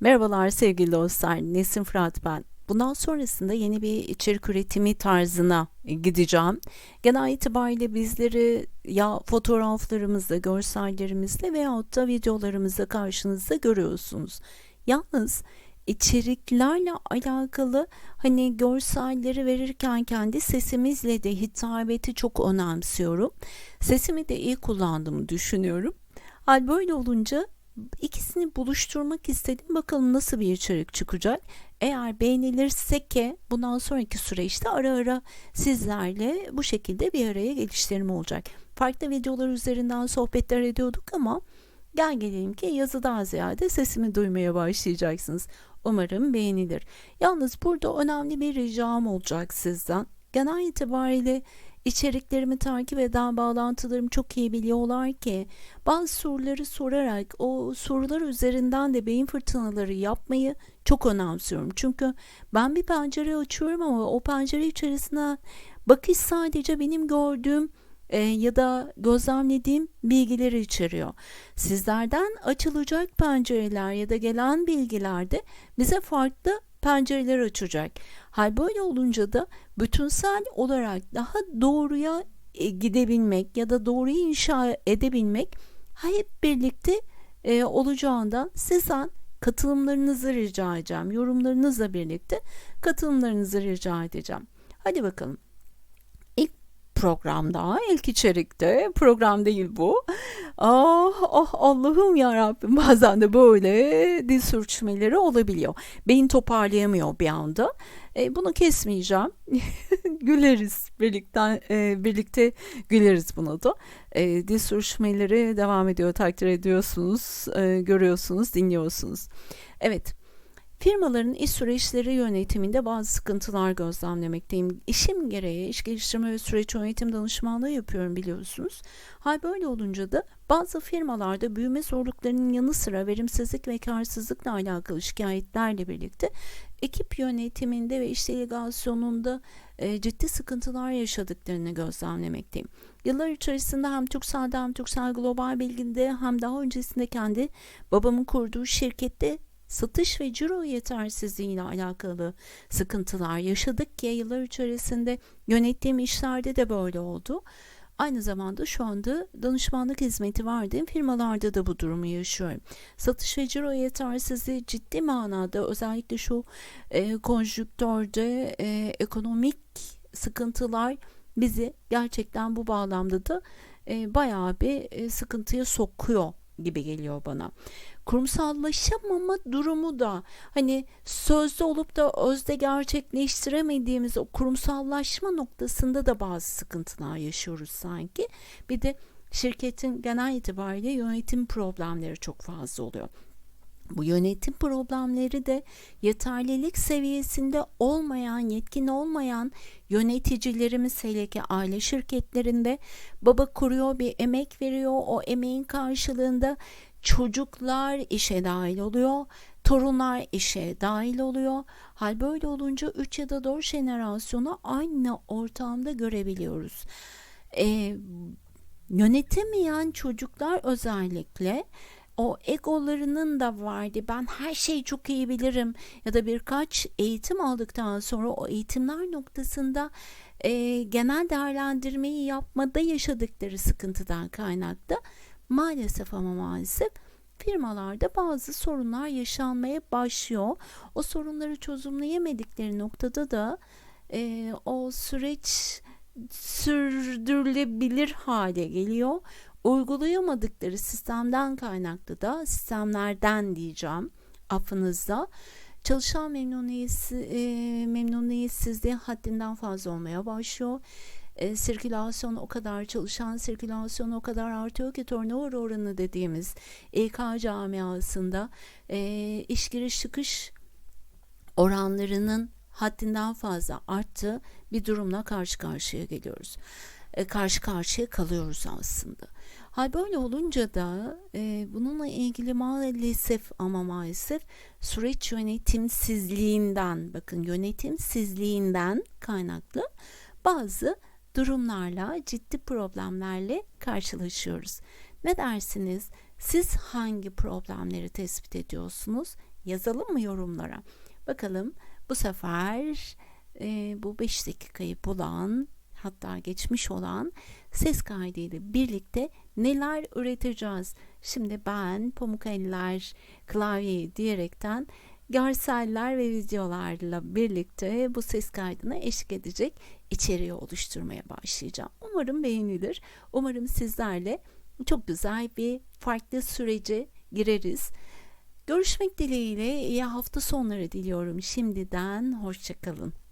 Merhabalar sevgili dostlar, Nesin Fırat ben. Bundan sonrasında yeni bir içerik üretimi tarzına gideceğim. Genel itibariyle bizleri ya fotoğraflarımızda, görsellerimizde veyahut da videolarımızda karşınızda görüyorsunuz. Yalnız içeriklerle alakalı hani görselleri verirken kendi sesimizle de hitabeti çok önemsiyorum. Sesimi de iyi kullandığımı düşünüyorum. Hal böyle olunca ikisini buluşturmak istedim. Bakalım nasıl bir içerik çıkacak. Eğer beğenilirse ki bundan sonraki süreçte ara ara sizlerle bu şekilde bir araya gelişlerim olacak. Farklı videolar üzerinden sohbetler ediyorduk ama gel gelelim ki yazıdan ziyade sesimi duymaya başlayacaksınız. Umarım beğenilir. Yalnız burada önemli bir ricam olacak sizden. Genel itibariyle içeriklerimi takip eden bağlantılarım çok iyi biliyorlar ki bazı soruları sorarak o sorular üzerinden de beyin fırtınaları yapmayı çok önemsiyorum. Çünkü ben bir pencere açıyorum ama o pencere içerisine bakış sadece benim gördüğüm e, ya da gözlemlediğim bilgileri içeriyor. Sizlerden açılacak pencereler ya da gelen bilgilerde bize farklı pencereler açacak. Hal böyle olunca da bütünsel olarak daha doğruya e, gidebilmek ya da doğruyu inşa edebilmek hep birlikte e, olacağından sizden katılımlarınızı rica edeceğim. Yorumlarınızla birlikte katılımlarınızı rica edeceğim. Hadi bakalım programda, ilk içerikte, program değil bu. Ah, ah Allah'ım ya Rabbim bazen de böyle dil sürçmeleri olabiliyor. Beyin toparlayamıyor bir anda. E, bunu kesmeyeceğim. güleriz birlikte e, birlikte güleriz bunu da. E, dil sürçmeleri devam ediyor takdir ediyorsunuz, e, görüyorsunuz, dinliyorsunuz. Evet. Firmaların iş süreçleri yönetiminde bazı sıkıntılar gözlemlemekteyim. İşim gereği iş geliştirme ve süreç yönetim danışmanlığı yapıyorum biliyorsunuz. Hal böyle olunca da bazı firmalarda büyüme zorluklarının yanı sıra verimsizlik ve karsızlıkla alakalı şikayetlerle birlikte ekip yönetiminde ve iş delegasyonunda e, ciddi sıkıntılar yaşadıklarını gözlemlemekteyim. Yıllar içerisinde hem Türkcell'de hem Türksel Global Bilgi'de hem daha öncesinde kendi babamın kurduğu şirkette satış ve ciro yetersizliği ile alakalı sıkıntılar yaşadık ki yıllar içerisinde yönettiğim işlerde de böyle oldu. Aynı zamanda şu anda danışmanlık hizmeti verdiğim firmalarda da bu durumu yaşıyorum. Satış ve ciro yetersizliği ciddi manada özellikle şu e, konjüktörde e, ekonomik sıkıntılar bizi gerçekten bu bağlamda da e, bayağı bir e, sıkıntıya sokuyor gibi geliyor bana. Kurumsallaşamama durumu da hani sözde olup da özde gerçekleştiremediğimiz o kurumsallaşma noktasında da bazı sıkıntılar yaşıyoruz sanki. Bir de şirketin genel itibariyle yönetim problemleri çok fazla oluyor. Bu yönetim problemleri de yeterlilik seviyesinde olmayan, yetkin olmayan yöneticilerimiz hele ki aile şirketlerinde baba kuruyor bir emek veriyor. O emeğin karşılığında çocuklar işe dahil oluyor. Torunlar işe dahil oluyor. Hal böyle olunca 3 ya da 4 jenerasyonu aynı ortamda görebiliyoruz. Ee, yönetemeyen çocuklar özellikle o egolarının da vardı. Ben her şeyi çok iyi bilirim ya da birkaç eğitim aldıktan sonra o eğitimler noktasında e, genel değerlendirmeyi yapmada yaşadıkları sıkıntıdan kaynaklı maalesef ama maalesef firmalarda bazı sorunlar yaşanmaya başlıyor. O sorunları çözümleyemedikleri noktada da e, o süreç sürdürülebilir hale geliyor uygulayamadıkları sistemden kaynaklı da sistemlerden diyeceğim affınızda çalışan memnuniyetsiz, e, memnuniyetsizliği haddinden fazla olmaya başlıyor. E, sirkülasyon o kadar çalışan sirkülasyon o kadar artıyor ki turnover oranı dediğimiz İK camiasında e, iş giriş çıkış oranlarının haddinden fazla arttığı bir durumla karşı karşıya geliyoruz. E, karşı karşıya kalıyoruz aslında. Hal böyle olunca da e, bununla ilgili maalesef ama maalesef süreç yönetimsizliğinden bakın yönetimsizliğinden kaynaklı bazı durumlarla ciddi problemlerle karşılaşıyoruz. Ne dersiniz? Siz hangi problemleri tespit ediyorsunuz? Yazalım mı yorumlara? Bakalım bu sefer e, bu 5 dakikayı bulan hatta geçmiş olan ses kaydı ile birlikte neler üreteceğiz? Şimdi ben pamuk eller klavyeyi diyerekten görseller ve videolarla birlikte bu ses kaydına eşlik edecek içeriği oluşturmaya başlayacağım. Umarım beğenilir. Umarım sizlerle çok güzel bir farklı sürece gireriz. Görüşmek dileğiyle iyi hafta sonları diliyorum şimdiden. Hoşçakalın.